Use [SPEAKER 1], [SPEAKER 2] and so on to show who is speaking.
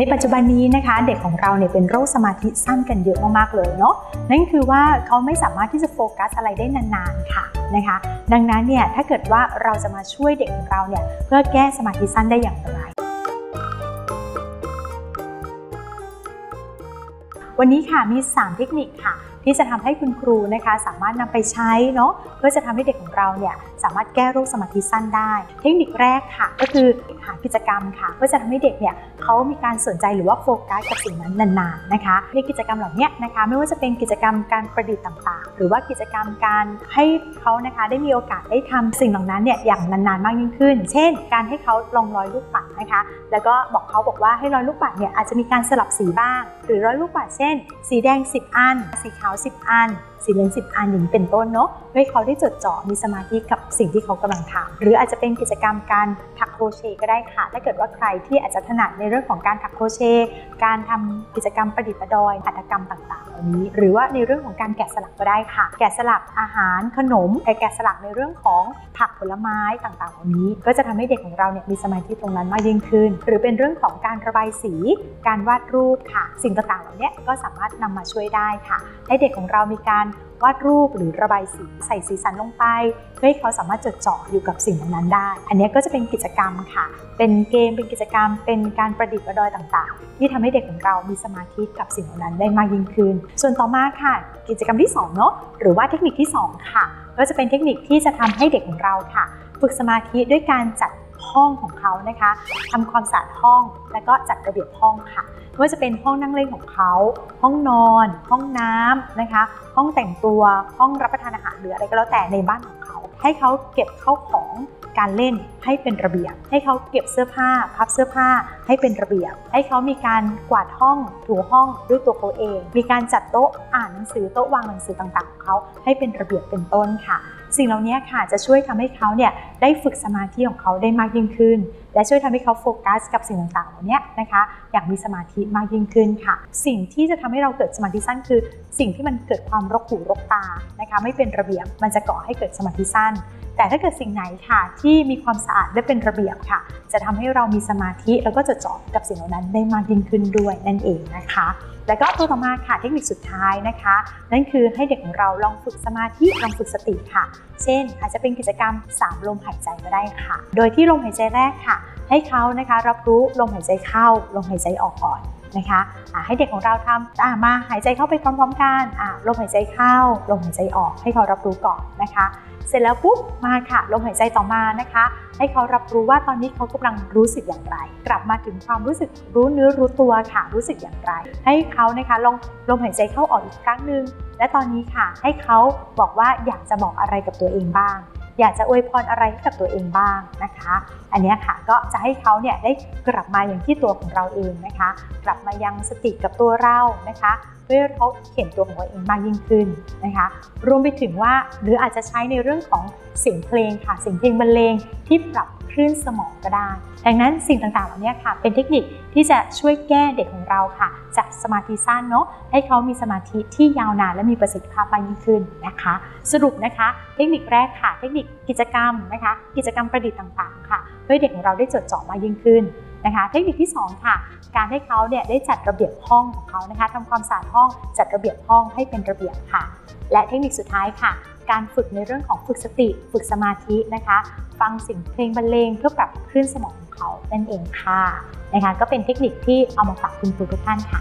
[SPEAKER 1] ในปัจจุบันนี้นะคะ เด็กของเราเนี่ยเป็นโรคสมาธิสั้นกันเยอะมากๆเลยเนาะนั่นคือว่าเขาไม่สามารถที่จะโฟกัสอะไรได้นานๆค่ะนะคะ ดังนั้นเนี่ยถ้าเกิดว่าเราจะมาช่วยเด็กของเราเนี่ยเพื่อแก้สมาธิสั้นได้อย่างไรวันนี้ค่ะมี 3 เทคนิคค่ะ ที่จะทำให้คุณครูนะคะสามารถนำไปใช้เนาะเพื่อจะทำให้เด็กของเราเนี่ยสามารถแก้โรคสมาธิสั้นได้ เทคนิคแรกค่ะ ก็คือหากิจกรรมค่ะเพื่อจะทำให้เด็กเนี่ยเขามีการสนใจหรือว่าโฟกัสกับสิ่งนั้นนานๆนะคะในกิจกรรมเหล่านี้นะคะ ไม่ว่าจะเป็นกิจกรรมการประดิษฐ์ต่างๆ หรือว่ากิจกรรมการให้เขานะคะได้มีโอกาสได้ทำสิ่งเหล่านั้นเนี่ยอย่างนานๆมากยิ่งขึ้น เช่น การให้เขาลองรอยลูกปัดนะคะ แล้วก็บอกเขาบอกว่าให้รอยลูกปัดเนี่ยอาจจะมีการสลับสีบ้าง รือร้อยลูกปัดเช่น สีแดง 10 อัน สีขาว 10 อันสีเหลือง10อันอย่างเป็นต้นเนาะเพื่อให้เขาได้จดจ่อมีสมาธิกับสิ่งที่เขากำลังทำหรืออาจจะเป็นกิจกรรมการถักโครเชต์ก็ได้ค่ะถ้าเกิดว่าใครที่อาจจะถนัดในเรื่องของการถักโครเชต์การทำกิจกรรมประดิษฐ์ประดอยหัตถกรรมต่างๆเหล่านี้ หรือว่าในเรื่องของการแกะสลักก็ได้ค่ะ แกะสลักอาหารขนมแต่แกะสลักในเรื่องของผักผลไม้ต่างๆเหล่านี้ ก็จะทำให้เด็กของเราเนี่ยมีสมาธิตรงนั้นมากยิ่งขึ้น หรือเป็นเรื่องของการระบายสี การวาดรูปค่ะ สิ่งต่างๆเหล่านี้ก็สามารถนำมาช่วยได้ค่ะ ให้เด็กของเรามีการวาดรูปหรือระบายสีใส่สีสันลงไป เพื่อให้เขาสามารถจดจ่ออยู่กับสิ่งนั้นได้ อันนี้ก็จะเป็นกิจกรรมค่ะ เป็นเกมเป็นกิจกรรม เป็นการประดิษฐ์ประดอยต่างๆ ที่ทำให้เด็กของเรามีสมาธิกับสิ่งนั้นได้มากยิ่งขึ้น ส่วนต่อมาค่ะ กิจกรรมที่2เนาะหรือว่าเทคนิคที่ 2 ค่ะ ก็จะเป็นเทคนิคที่จะทำให้เด็กของเราค่ะ ฝึกสมาธิด้วยการจัด ห้องของเขานะคะทำความสะอาดห้องแล้วก็จัดระเบียบห้องค่ะไม่ว่าจะเป็นห้องนั่งเล่นของเขา ห้องนอน ห้องน้ำนะคะ ห้องแต่งตัวห้องรับประทานอาหารหรืออะไรก็แล้วแต่ในบ้านของเขา ให้เขาเก็บเข้าของการเล่นให้เป็นระเบียบ ให้เขาเก็บเสื้อผ้า พับเสื้อผ้าให้เป็นระเบียบ ให้เขามีการกวาดห้องถูห้องด้วยตัวเขาเอง มีการจัดโต๊ะอ่านหนังสือโต๊ะวางหนังสือต่างๆของเขาให้เป็นระเบียบเป็นต้นค่ะสิ่งเหล่านี้ค่ะจะช่วยทำให้เขาเนี่ยได้ฝึกสมาธิของเขาได้มากยิ่งขึ้น และช่วยทำให้เขาโฟกัสกับสิ่งต่างๆเหล่านี้นะคะอย่างมีสมาธิมากยิ่งขึ้นค่ะ สิ่งที่จะทำให้เราเกิดสมาธิสั้นคือ สิ่งที่มันเกิดความรกหูรกตานะคะไม่เป็นระเบียบมันจะก่อให้เกิดสมาธิสั้น แต่ถ้าเกิดสิ่งไหนค่ะที่มีความสะอาดและเป็นระเบียบค่ะ จะทำให้เรามีสมาธิแล้วก็จะจ่อกับสิ่งเหล่านั้นได้มากยิ่งขึ้นด้วยนั่นเองนะคะ แล้วก็ตัวต่อมาค่ะเทคนิคสุดท้ายนะคะ นั่นคือให้เด็กของเราลองฝึกสมาธิลองฝึกสติค่ะ เช่น อาจจะเป็นกิจกรรม 3 ลมหายใจก็ได้ค่ะ โดยที่ลมหายใจแรกค่ะ ให้เขานะคะรับรู้ลมหายใจเข้าลมหายใจออกก่อน นะคะอ่าให้เด็กของเราทำอ่ามาหายใจเข้าไปพร้อมๆกันลมหายใจเข้าลมหายใจออกให้เขารับรู้ก่อนนะคะ เสร็จแล้วปุ๊บมาค่ะลมหายใจต่อมานะคะ ให้เขารับรู้ว่าตอนนี้เขากำลังรู้สึกอย่างไร กลับมาถึงความรู้สึกรู้เนื้อรู้ตัวค่ะรู้สึกอย่างไร ให้เขานะคะลองลมหายใจเข้าออกอีกครั้งหนึ่งและตอนนี้ค่ะให้เขาบอกว่าอยากจะบอกอะไรกับตัวเองบ้าง อยากจะอวยพรอะไรให้กับตัวเองบ้างนะคะ อันนี้ค่ะก็จะให้เขาเนี่ยได้กลับมาอย่างที่ตัวของเราเองนะคะ กลับมายังสติกับตัวเรานะคะเพื่อเขาเห็นตัวของตัวเองมากยิ่งขึ้นนะคะ รวมไปถึงว่าหรืออาจจะใช้ในเรื่องของเสียงเพลงค่ะเสียงเพลงบรรเลงที่ปรับ ลื่นสมองก็ได้ ดังนั้นสิ่งต่างๆเหล่านี้ค่ะ เป็นเทคนิคที่จะช่วยแก้เด็กของเราค่ะ จากสมาธิสั้นเนาะให้เขามีสมาธิที่ยาวนานและมีประสิทธิภาพมากยิ่งขึ้นนะคะ สรุปนะคะ เทคนิคแรกค่ะ เทคนิคกิจกรรมนะคะ กิจกรรมประดิษฐ์ต่างๆ ค่ะเพื่อให้เด็กของเราได้จดจ่อมากยิ่งขึ้นนะคะเทคนิคที่สองค่ะ การให้เขาเนี่ยได้จัดระเบียบห้องของเขานะคะทำความสะอาดห้องจัดระเบียบห้องให้เป็นระเบียบค่ะ และเทคนิคสุดท้ายค่ะ การฝึกในเรื่องของฝึกสติ ฝึกสมาธินะคะ ฟังสิ่งเพลงบรรเลงเพื่อปรับคลื่นสมองของเขานั่นเองค่ะนะคะก็เป็นเทคนิคที่เอามาฝากคุณครูทุกท่านค่ะ